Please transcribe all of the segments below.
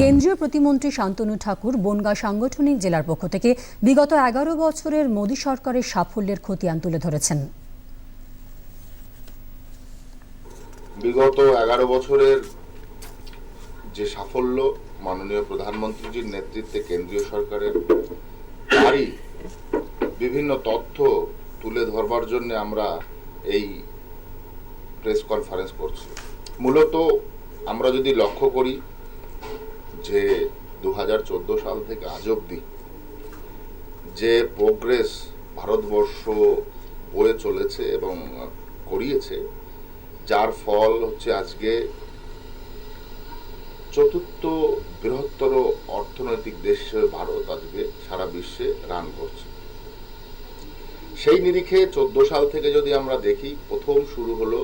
কেন্দ্রীয় প্রতিমন্ত্রী শান্তনু ঠাকুর বনগাঁ সাংগঠনিক জেলার পক্ষ থেকে বিগত এগারো বছরের মোদী সরকারের সাফল্যের খতিয়ান তুলে ধরেছেন। বিগত এগারো বছরের যে সাফল্য মাননীয় প্রধানমন্ত্রীজির নেতৃত্বে কেন্দ্রীয় সরকারের, তারই বিভিন্ন তথ্য তুলে ধরবার জন্য আমরা এই প্রেস কনফারেন্স করছি। মূলত আমরা যদি লক্ষ্য করি যে দু সাল থেকে আজ অবধি যে প্রোগ্রেস ভারতবর্ষ বয়ে চলেছে এবং করিয়েছে, যার ফল হচ্ছে আজকে চতুর্থ বৃহত্তর অর্থনৈতিক দেশ ভারত আজকে সারা বিশ্বে রান করছে। সেই নিরিখে চোদ্দ সাল থেকে যদি আমরা দেখি, প্রথম শুরু হলো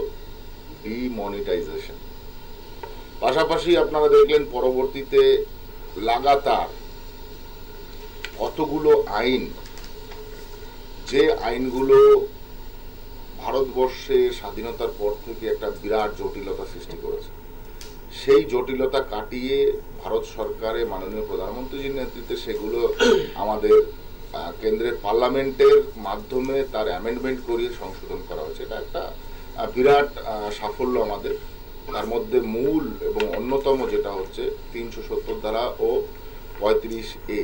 ডিমনিটাইজেশন পাশাপাশি আপনারা দেখলেন পরবর্তীতে লাগাতার কতগুলো আইন, যে আইনগুলো ভারতবর্ষে স্বাধীনতার পর থেকে একটা বিরাট জটিলতা সৃষ্টি করেছে। সেই জটিলতা কাটিয়ে ভারত সরকারে মাননীয় প্রধানমন্ত্রীজির নেতৃত্বে সেগুলো আমাদের কেন্দ্রের পার্লামেন্টের মাধ্যমে তার অ্যামেন্ডমেন্ট করিয়ে সংশোধন করা হয়েছে। এটা একটা বিরাট সাফল্য আমাদের। তার মধ্যে মূল এবং অন্যতম যেটা হচ্ছে তিনশো সত্তর দ্বারা ও পঁয়ত্রিশ এ।